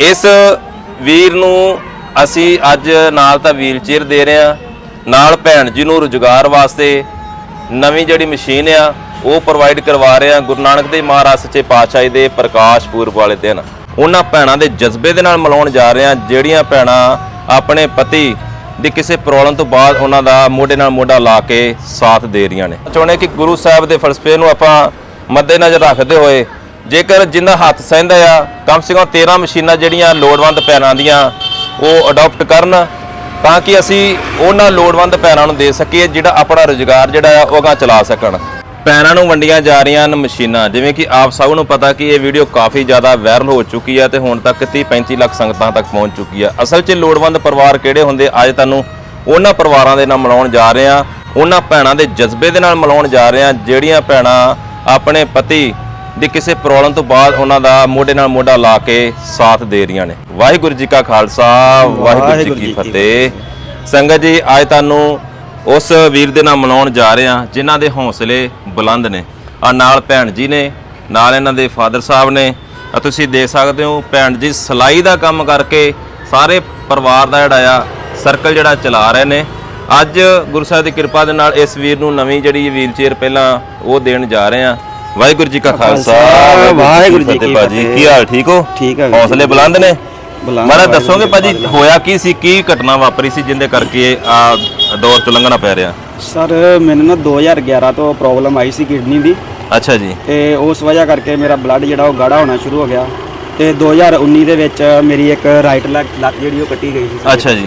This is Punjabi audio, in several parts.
ਇਸ ਵੀਰ ਨੂੰ ਅਸੀਂ ਅੱਜ ਨਾਲ ਤਾਂ ਵੀਲਚੇਅਰ ਦੇ ਰਹੇ ਆ ਨਾਲ ਭੈਣ ਜੀ ਨੂੰ ਰੁਜ਼ਗਾਰ ਵਾਸਤੇ ਨਵੀਂ ਜਿਹੜੀ ਮਸ਼ੀਨ ਆ, ਉਹ ਪ੍ਰੋਵਾਈਡ ਕਰਵਾ ਰਹੇ ਆ ਗੁਰੂ ਨਾਨਕ ਦੇਵ ਮਹਾਰਾਜ ਸੱਚੇ ਪਾਤਸ਼ਾਹ ਦੇ ਪ੍ਰਕਾਸ਼ ਪੁਰਬ ਵਾਲੇ ਦਿਨ। ਉਹਨਾਂ ਭੈਣਾਂ ਦੇ ਜਜ਼ਬੇ ਦੇ ਨਾਲ ਮਿਲਾਉਣ ਜਾ ਰਹੇ ਆ ਜਿਹੜੀਆਂ ਭੈਣਾਂ ਆਪਣੇ ਪਤੀ ਦੀ ਕਿਸੇ ਪ੍ਰੋਬਲਮ ਤੋਂ ਬਾਅਦ ਉਹਨਾਂ ਦਾ ਮੋਢੇ ਨਾਲ ਮੋਢਾ ਲਾ ਕੇ ਸਾਥ ਦੇ ਰਹੀਆਂ ਨੇ। ਚਾਹੁੰਦੇ ਕਿ ਗੁਰੂ ਸਾਹਿਬ ਦੇ ਫਲਸਫੇ ਨੂੰ ਆਪਾਂ ਮੱਦੇਨਜ਼ਰ ਰੱਖਦੇ ਹੋਏ ਜੇਕਰ ਜਿੰਨਾ ਹੱਥ ਸਹਿੰਦਾ ਆ, ਕਮ ਸੇ ਕਮ 13 ਮਸ਼ੀਨਾਂ ਜਿਹੜੀਆਂ ਲੋੜਵੰਦ ਭੈਣਾਂ ਦੀਆਂ, ਉਹ ਅਡਾਪਟ ਕਰਨ ਤਾਂ ਕਿ ਅਸੀਂ ਉਹਨਾਂ ਲੋੜਵੰਦ ਭੈਣਾਂ ਨੂੰ ਦੇ ਸਕੀਏ ਜਿਹੜਾ ਆਪਣਾ ਰੁਜ਼ਗਾਰ ਜਿਹੜਾ ਆ, ਉਹ ਅਗਾਂਹ ਚਲਾ ਸਕਣ। ਭੈਣਾਂ ਨੂੰ ਵੰਡੀਆਂ ਜਾ ਰਹੀਆਂ ਹਨ ਮਸ਼ੀਨਾਂ, ਜਿਵੇਂ ਕਿ ਆਪ ਸਭ ਨੂੰ ਪਤਾ ਕਿ ਇਹ ਵੀਡੀਓ ਕਾਫੀ ਜ਼ਿਆਦਾ ਵਾਇਰਲ ਹੋ ਚੁੱਕੀ ਹੈ ਤੇ ਹੁਣ ਤੱਕ 30 35 ਲੱਖ ਸੰਗਤਾਂ ਤੱਕ ਪਹੁੰਚ ਚੁੱਕੀ ਹੈ ਅਸਲ 'ਚ ਲੋੜਵੰਦ ਪਰਿਵਾਰ ਕਿਹੜੇ ਹੁੰਦੇ? ਅੱਜ ਤੁਹਾਨੂੰ ਉਹਨਾਂ ਪਰਿਵਾਰਾਂ ਦੇ ਨਾਲ ਮਿਲਾਉਣ ਜਾ ਰਹੇ ਹਾਂ ਉਹਨਾਂ ਭੈਣਾਂ ਦੇ ਜਜ਼ਬੇ ਦੇ ਨਾਲ ਮਿਲਾਉਣ ਜਾ ਰਹੇ ਹਾਂ ਜਿਹੜੀਆਂ ਭੈਣਾਂ ਆਪਣੇ ਪਤੀ ਦੀ ਕਿਸੇ ਪ੍ਰੋਬਲਮ ਤੋਂ ਬਾਅਦ ਉਹਨਾਂ ਦਾ ਮੋਢੇ ਨਾਲ ਮੋਢਾ ਲਾ ਕੇ ਸਾਥ ਦੇ ਰਹੀਆਂ ਨੇ। ਵਾਹਿਗੁਰੂ ਜੀ ਕਾ ਖਾਲਸਾ ਵਾਹਿਗੁਰੂ ਜੀ ਕੀ ਫਤਿਹ। ਸੰਗਤ ਜੀ ਅੱਜ ਤੁਹਾਨੂੰ ਉਸ ਵੀਰ ਦੇ ਨਾਲ ਮਨਾਉਣ ਜਾ ਰਹੇ ਹਾਂ ਜਿਨ੍ਹਾਂ ਦੇ ਹੌਸਲੇ ਬੁਲੰਦ ਨੇ। ਆ ਨਾਲ ਭੈਣ ਜੀ ਨੇ ਨਾਲ ਇਹਨਾਂ ਦੇ ਫਾਦਰ ਸਾਹਿਬ ਨੇ। ਆ ਤੁਸੀਂ ਦੇਖ ਸਕਦੇ ਹੋ ਭੈਣ ਜੀ ਸਲਾਈ ਦਾ ਕੰਮ ਕਰਕੇ ਸਾਰੇ ਪਰਿਵਾਰ ਦਾ ਜਿਹੜਾ ਆ ਸਰਕਲ ਜਿਹੜਾ ਚਲਾ ਰਹੇ ਨੇ। ਅੱਜ ਗੁਰੂ ਸਾਹਿਬ ਦੀ ਕਿਰਪਾ ਦੇ ਨਾਲ ਇਸ ਵੀਰ ਨੂੰ ਨਵੀਂ ਜਿਹੜੀ ਵੀਲ ਚੇਅਰ ਪਹਿਲਾਂ ਉਹ ਦੇਣ ਜਾ ਰਹੇ ਆ ਵਾਹਿਗੁਰੂ ਜੀ ਕਾ ਖਾਲਸਾ ਵਾਹਿਗੁਰੂ ਜੀ ਕੀ ਫਤਿਹ। ਕੀ ਹਾਲ ਠੀਕ ਹੋ? ਠੀਕ ਹੈ ਹੌਸਲੇ ਬੁਲੰਦ ਨੇ? ਵਾਹਿਗੁਰੂ ਦੱਸੋਗੇ ਭਾਜੀ ਹੋਇਆ ਕੀ ਸੀ ਕੀ ਘਟਨਾ ਵਾਪਰੀ ਸੀ ਜਿੰਦੇ ਕਰਕੇ ਆ ਦੌਰ ਚ ਲੰਘਣਾ ਪੈ ਰਿਹਾ? ਸਰ ਮੈਨੂੰ ਨਾ 2011 ਤੋਂ ਪ੍ਰੋਬਲਮ ਆਈ ਸੀ ਕਿਡਨੀ ਦੀ। ਅੱਛਾ ਜੀ। ਤੇ ਉਸ ਵਜ੍ਹਾ ਕਰਕੇ ਮੇਰਾ ਬਲੱਡ ਜਿਹੜਾ ਉਹ ਗਾੜਾ ਹੋਣਾ ਸ਼ੁਰੂ ਹੋ ਗਿਆ। ਤੇ 2019 ਦੇ ਵਿੱਚ ਮੇਰੀ ਇੱਕ ਰਾਈਟ ਲੱਤ ਜਿਹੜੀ ਉਹ ਕੱਟੀ ਗਈ ਸੀ ਅੱਛਾ ਜੀ।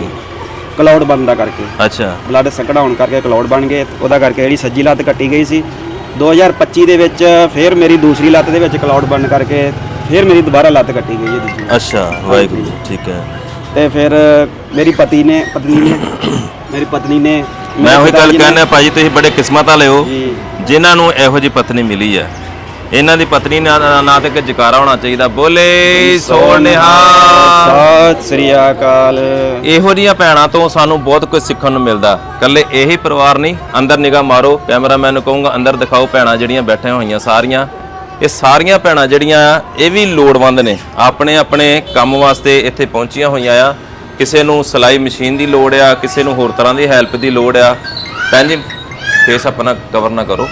ਕਲਾਉਡ ਬਣਦਾ ਕਰਕੇ। ਅੱਛਾ। ਬਲੱਡ ਸੰਕੜਾ ਹੋਣ ਕਰਕੇ ਕਲਾਉਡ ਬਣ ਗਏ। ਉਹਦਾ ਕਰਕੇ ਜਿਹੜੀ ਸੱਜੀ ਲੱਤ ਕੱਟੀ ਗਈ ਸੀ। 2025 ਦੇ ਵਿੱਚ ਫਿਰ ਮੇਰੀ ਦੂਸਰੀ ਲੱਤ ਦੇ ਵਿੱਚ ਕਲਾਉਡ ਬਣ ਕਰਕੇ ਫਿਰ ਮੇਰੀ ਦੁਬਾਰਾ ਲੱਤ ਕੱਟੀ ਗਈ ਹੈ ਦੂਜੀ। ਅੱਛਾ ਵਾਹਿਗੁਰੂ ਜੀ ਠੀਕ ਹੈ। ਤੇ ਫਿਰ ਮੇਰੀ ਪਤੀ ਨੇ ਪਤਨੀ ਨੇ ਮੇਰੀ ਪਤਨੀ ਨੇ ਮੈਂ ਉਹੀ ਗੱਲ ਕਹਿੰਦਾ ਭਾਜੀ ਤੁਸੀਂ ਬੜੇ ਕਿਸਮਤ ਵਾਲੇ ਹੋ। ਜੀ। ਜਿਨ੍ਹਾਂ ਨੂੰ ਇਹੋ ਜੀ ਪਤਨੀ ਮਿਲੀ ਹੈ। ਇਹਨਾਂ ਦੀ ਪਤਨੀ ਨਾਲ ਨਾ ਤੇ ਇੱਕ ਜਕਾਰਾ ਹੋਣਾ ਚਾਹੀਦਾ। ਬੋਲੇ ਸੋਨਿਹਾ ਸਤਿ ਸ੍ਰੀ ਅਕਾਲ। ਇਹੋ ਜਿਹੀਆਂ ਭੈਣਾਂ ਤੋਂ ਸਾਨੂੰ ਬਹੁਤ ਕੁਝ ਸਿੱਖਣ ਨੂੰ ਮਿਲਦਾ। ਕੱਲੇ ਇਹੀ ਪਰਿਵਾਰ ਨਹੀਂ ਅੰਦਰ ਨਿਗਾਹ ਮਾਰੋ ਕੈਮਰਾਮੈਨ ਨੂੰ ਕਹੂੰਗਾ ਅੰਦਰ ਦਿਖਾਓ ਭੈਣਾਂ ਜਿਹੜੀਆਂ ਬੈਠੀਆਂ ਹੋਈਆਂ ਸਾਰੀਆਂ। ਇਹ ਸਾਰੀਆਂ ਭੈਣਾਂ ਜਿਹੜੀਆਂ ਇਹ ਵੀ ਲੋੜਵੰਦ ਨੇ। ਆਪਣੇ ਆਪਣੇ ਕੰਮ ਵਾਸਤੇ ਇੱਥੇ ਪਹੁੰਚੀਆਂ ਹੋਈਆਂ ਆ। ਕਿਸੇ ਨੂੰ ਸਲਾਈ ਮਸ਼ੀਨ ਦੀ ਲੋੜ ਆ ਕਿਸੇ ਨੂੰ ਹੋਰ ਤਰ੍ਹਾਂ ਦੀ ਹੈਲਪ ਦੀ ਲੋੜ ਆ। ਭੈਣ ਜੀ ਫੇਸ ਆਪਣਾ ਕਵਰ ਨਾ ਕਰੋ।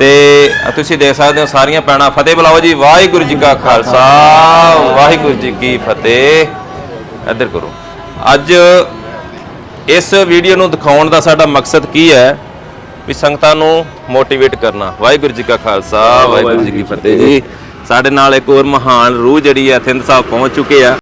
ਤੇ ਤੁਸੀਂ ਦੇਖ ਸਕਦੇ ਹੋ ਸਾਰੀਆਂ ਭੈਣਾਂ ਫਤਿਹ। ਬੁਲਾਓ ਜੀ, ਵਾਹਿਗੁਰੂ ਜੀ ਕਾ ਖਾਲਸਾ, ਵਾਹਿਗੁਰੂ ਜੀ ਕੀ ਫਤਿਹ। ਇੱਧਰ ਕਰੋ। ਅੱਜ ਇਸ ਵੀਡੀਓ ਨੂੰ ਦਿਖਾਉਣ ਦਾ ਸਾਡਾ ਮਕਸਦ ਕੀ ਹੈ? ਵੀ ਸੰਗਤਾਂ ਨੂੰ ਮੋਟੀਵੇਟ ਕਰਨਾ। ਵਾਹਿਗੁਰੂ ਜੀ ਕਾ ਖਾਲਸਾ, ਵਾਹਿਗੁਰੂ ਜੀ ਕੀ ਫਤਿਹ ਜੀ। ਸਾਡੇ ਨਾਲ ਇੱਕ ਹੋਰ ਮਹਾਨ ਰੂਹ ਜਿਹੜੀ ਹੈ ਥਿੰਦ ਸਾਹਿਬ ਪਹੁੰਚ ਚੁੱਕੇ ਆ।